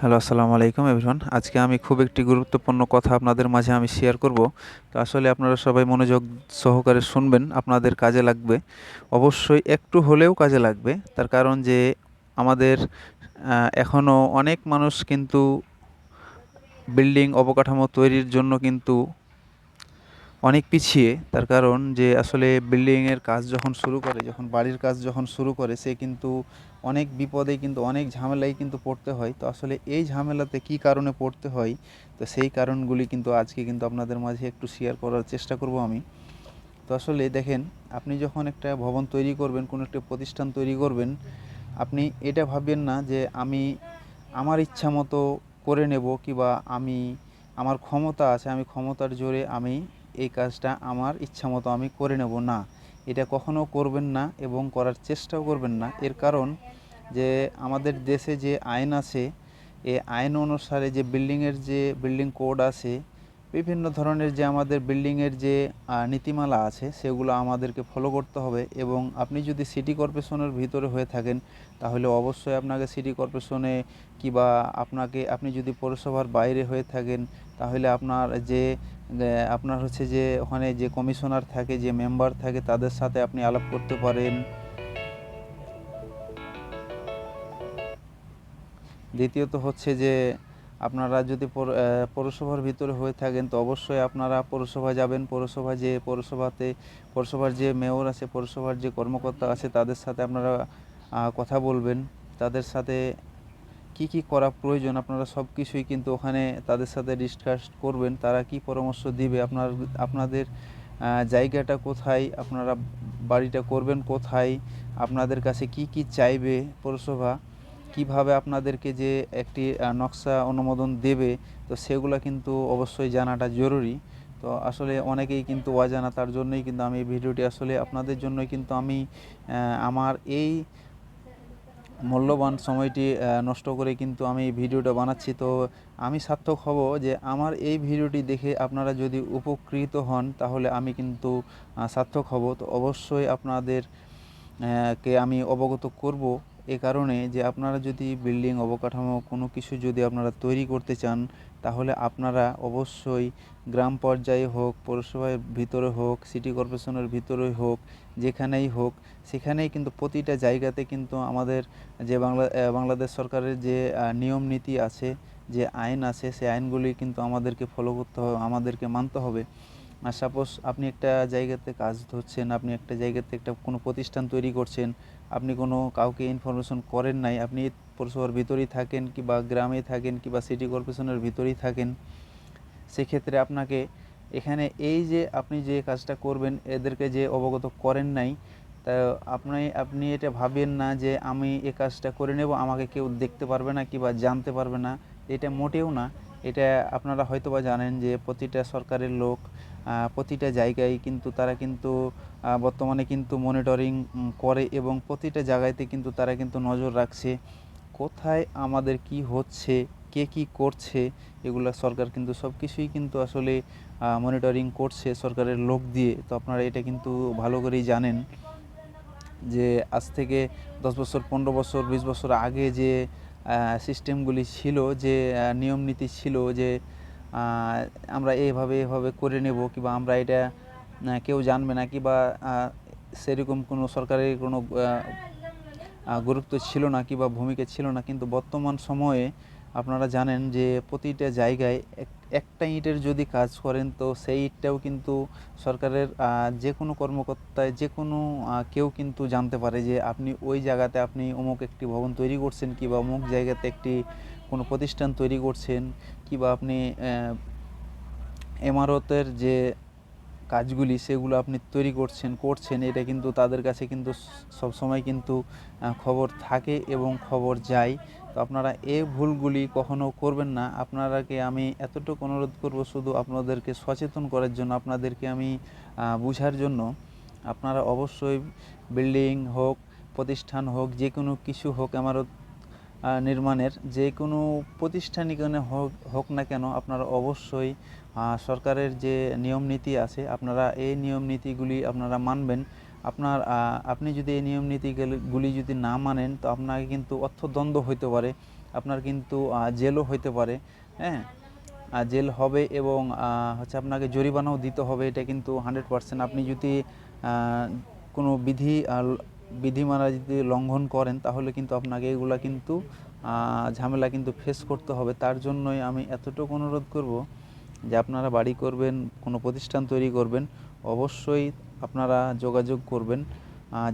Hello, আসসালামু আলাইকুম everyone. আজকে আমি খুব একটি গুরুত্বপূর্ণ কথা আপনাদের মাঝে আমি শেয়ার করব। তো আসলে আপনারা সবাই মনোযোগ সহকারে শুনবেন, আপনাদের কাজে লাগবে। অবশ্যই একটু হলেও কাজে লাগবে। তার কারণ যে আমাদের এখনও অনেক মানুষ কিন্তু বিল্ডিং অবকাঠামো তৈরির জন্য কিন্তু অনেক পিছিয়ে, তার কারণ যে আসলে বিল্ডিংয়ের কাজ যখন শুরু করে, যখন বাড়ির কাজ যখন শুরু করে, সে কিন্তু অনেক বিপদে কিন্তু, অনেক ঝামেলায় কিন্তু পড়তে হয়। তো আসলে এই ঝামেলাতে কী কারণে পড়তে হয়? তো সেই কারণগুলি কিন্তু আজকে কিন্তু আপনাদের মাঝে একটু শেয়ার করার চেষ্টা করব আমি। তো আসলে দেখেন, আপনি যখন একটা ভবন তৈরি করবেন, কোনো একটা প্রতিষ্ঠান তৈরি করবেন, আপনি এটা ভাববেন না যে আমি আমার ইচ্ছা মতো করে নেব কিংবা আমি, আমার ক্ষমতা আছে, আমি ক্ষমতার জোরে আমি এই কাজটা আমার ইচ্ছা মতো আমি করে নেব না। এটা কখনও করবেন না এবং করার চেষ্টাও করবেন না। এর কারণ যে আমাদের দেশে যে আইন আছে এই আইন অনুসারে যে বিল্ডিংয়ের যে বিল্ডিং কোড আছে, বিভিন্ন ধরনের যে আমাদের বিল্ডিংয়ের যে নীতিমালা আছে, সেগুলো আমাদেরকে ফলো করতে হবে এবং আপনি যদি সিটি কর্পোরেশনের ভিতরে হয়ে থাকেন তাহলে অবশ্যই আপনাকে সিটি কর্পোরেশনে কিবা আপনাকে, আপনি যদি পৌরসভার বাইরে হয়ে থাকেন, তাহলে আপনার যে আপনার হচ্ছে যে, ওখানে যে কমিশনার থাকে, যে মেম্বার থাকে, তাদের সাথে আপনি আলাপ করতে পারেন। দ্বিতীয়ত হচ্ছে যে, আপনারা যদি পৌরসভার ভিতরে হয়ে থাকেন, তো অবশ্যই আপনারা পৌরসভা যাবেন। পৌরসভা যে, পৌরসভাতে, পৌরসভার যে মেয়র আছে, পৌরসভার যে কর্মকর্তা আছে, তাদের সাথে আপনারা কথা বলবেন। তাদের সাথে কি কি করা প্রয়োজন? আপনারা সব কিছুই কিন্তু ওখানে তাদের সাথে ডিসকাস করবেন। তারা কি পরামর্শ দিবে? আপনার, আপনাদের জায়গাটা কোথায়? আপনারা বাড়িটা করবেন কোথায়? আপনাদের কাছে কি কি চাইবে পৌরসভা? কীভাবে আপনাদেরকে যে একটি নকশা অনুমোদন দেবে? তো সেগুলো কিন্তু অবশ্যই জানাটা জরুরি। তো আসলে অনেকেই কিন্তু অজানা, তার জন্যই কিন্তু আমি এই ভিডিওটি আসলে আপনাদের জন্যই কিন্তু আমি আমার এই মূল্যবান সময়টি নষ্ট করে কিন্তু আমি এই ভিডিওটা বানাচ্ছি। তো আমি সার্থক হব যে আমার এই ভিডিওটি দেখে আপনারা যদি উপকৃত হন, তাহলে আমি কিন্তু সার্থক হব। তো অবশ্যই আপনাদের কে আমি অবগত করব। এ কারণে যে আপনারা যদি বিল্ডিং অবকাঠামো কোনো কিছু যদি আপনারা তৈরি করতে চান, তাহলে আপনারা অবশ্যই গ্রাম পর্যায়ে হোক, পৌরসভার ভিতরে হোক সিটি কর্পোরেশনের ভিতরে হোক, যেখানেই হোক, সেখানেই কিন্তু প্রতিটা জায়গাতে কিন্তু আমাদের যে বাংলা বাংলাদেশ সরকারের যে নিয়ম নীতি আছে, যে আইন আছে, সেই আইনগুলি কিন্তু আমাদেরকে ফলো করতে হবে, আমাদেরকে মানতে হবে। আর সাপোজ আপনি একটা জায়গাতে কাজ ধরছেন, আপনি একটা জায়গাতে একটা কোনো প্রতিষ্ঠান তৈরি করছেন, আপনি কোনো কাউকে ইনফরমেশন করেন নাই, আপনি পৌরসভার ভিতরেই থাকেন কি বা গ্রামে থাকেন কিংবা সিটি কর্পোরেশনের ভিতরেই থাকেন, সেক্ষেত্রে আপনাকে এখানে এই যে আপনি যে কাজটা করবেন, এদেরকে যে অবগত করেন নাই, তা আপনি আপনি এটা ভাবেন না যে আমি এ কাজটা করে নেব, আমাকে কেউ দেখতে পারবে না কিংবা জানতে পারবে না, এটা মোটেও না। এটা আপনারা হয়তো বা জানেন যে প্রতিটা সরকারের লোক প্রতিটা জায়গায় কিন্তু তারা কিন্তু বর্তমানে কিন্তু মনিটরিং করে এবং প্রতিটা জায়গাতে কিন্তু তারা কিন্তু নজর রাখছে। কোথায় আমাদের কি হচ্ছে, কে কি করছে, এগুলো সরকার কিন্তু সব কিছুই কিন্তু আসলে মনিটরিং করছে সরকারের লোক দিয়ে। তো আপনারা এটা কিন্তু ভালো করেই জানেন যে আজ থেকে দশ বছর, পনেরো বছর, বিশ বছর আগে যে সিস্টেমগুলি ছিল, যে নিয়ম নীতি ছিল যে আমরা এইভাবে এভাবে করে নেব কিংবা আমরা এটা কেউ জানবে না কিংবা সেরকম কোনো সরকারের কোনো গুরুত্ব ছিল না কিংবা ভূমিকা ছিল না। কিন্তু বর্তমান সময়ে আপনারা জানেন যে প্রতিটা জায়গায় একটা ইটের যদি কাজ করেন, তো সেই ইটটাও কিন্তু সরকারের যে কোনো কর্মকর্তায়, যে কোনো কেউ কিন্তু জানতে পারে যে আপনি ওই জায়গাতে আপনি অমুক একটি ভবন তৈরি করছেন কিংবা অমুক জায়গাতে একটি কোনো প্রতিষ্ঠান তৈরি করছেন, কিংবা আপনি এমারতের যে কাজগুলি সেগুলো আপনি তৈরি করছেন করছেন, এটা কিন্তু তাদের কাছে কিন্তু সবসময় কিন্তু খবর থাকে এবং খবর যায়। তো আপনারা এই ভুলগুলি কখনো করবেন না। আপনারাকে আমি এতটুকু অনুরোধ করব শুধু আপনাদেরকে সচেতন করার জন্য, আপনাদেরকে আমি বুঝার জন্য। আপনারা অবশ্যই বিল্ডিং হোক, প্রতিষ্ঠান হোক যে কোনো কিছু হোক আমারও নির্মাণের যে কোনো প্রতিষ্ঠানই কেন হোক হোক না কেন আপনারা অবশ্যই সরকারের যে নিয়ম নীতি আছে, আপনারা এই নিয়ম নীতিগুলি আপনারা মানবেন। আপনার আপনি যদি এই নিয়ম নীতিগুলি যদি না মানেন, তো আপনাকে কিন্তু অর্থদণ্ড হইতে পারে, আপনার কিন্তু জেলও হইতে পারে হ্যাঁ? জেল হবে এবং হচ্ছে আপনাকে জরিমানাও দিতে হবে, এটা কিন্তু হান্ড্রেড পার্সেন্ট আপনি যদি কোনো বিধি বিধিমালা যদি লঙ্ঘন করেন, তাহলে কিন্তু আপনাকে এগুলা কিন্তু ঝামেলা কিন্তু ফেস করতে হবে। তার জন্যই আমি এতটুকু অনুরোধ করব যে আপনারা বাড়ি করবেন, কোনো প্রতিষ্ঠান তৈরি করবেন, অবশ্যই আপনারা যোগাযোগ করবেন।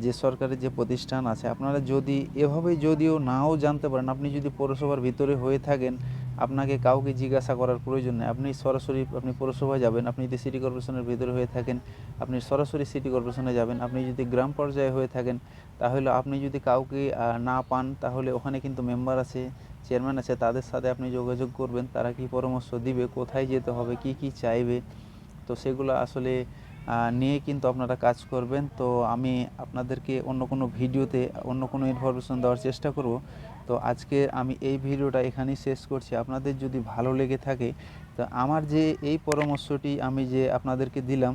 যে সরকারি যে প্রতিষ্ঠান আছে, আপনারা যদি, এভাবে যদিও নাও জানতে পারেন, আপনি যদি পৌরসভার ভিতরে হয়ে থাকেন আপনাকে কাউকে জিজ্ঞাসা করার প্রয়োজন নেই। আপনি সরাসরি, আপনি পৌরসভায় যাবেন, আপনি যদি সিটি কর্পোরেশনের ভিতরে হয়ে থাকেন, আপনি সরাসরি সিটি কর্পোরেশনে যাবেন, আপনি যদি গ্রাম পর্যায়ে হয়ে থাকেন, তাহলে আপনি যদি কাউকে না পান, তাহলে ওখানে কিন্তু মেম্বার আছে চেয়ারম্যান আছে, তাদের সাথে আপনি যোগাযোগ করবেন, তারা কি পরামর্শ দিবে, কোথায় যেতে হবে, কি কি চাইবে? তো সেগুলো আসলে নিয়ে কিন্তু আপনারা কাজ করবেন। তো আমি আপনাদেরকে অন্য কোনো ভিডিওতে, অন্য কোনো ইনফরমেশন দেওয়ার চেষ্টা করব। তো আজকে আমি এই ভিডিওটা এখানেই শেষ করছি। আপনাদের যদি ভালো লেগে থাকে, তো আমার যে এই পরামর্শটি আমি যে আপনাদেরকে দিলাম,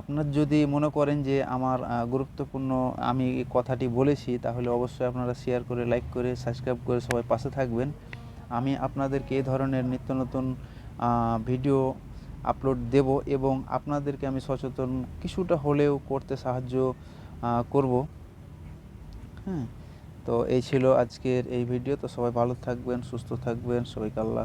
আপনার যদি মনে করেন যে আমার গুরুত্বপূর্ণ আমি কথাটি বলেছি, তাহলে অবশ্যই আপনারা শেয়ার করে লাইক করে সাবস্ক্রাইব করে সবাই পাশে থাকবেন। আমি আপনাদেরকে এই ধরনের নিত্য নতুন ভিডিও আপলোড দেব এবং আপনাদেরকে আমি সচেতন কিছুটা হলেও করতে সাহায্য করব। হ্যাঁ তো এই ছিল আজকের এই ভিডিও তো সবাই ভালো থাকবেন, সুস্থ থাকবেন। সবাইকে আল্লাহ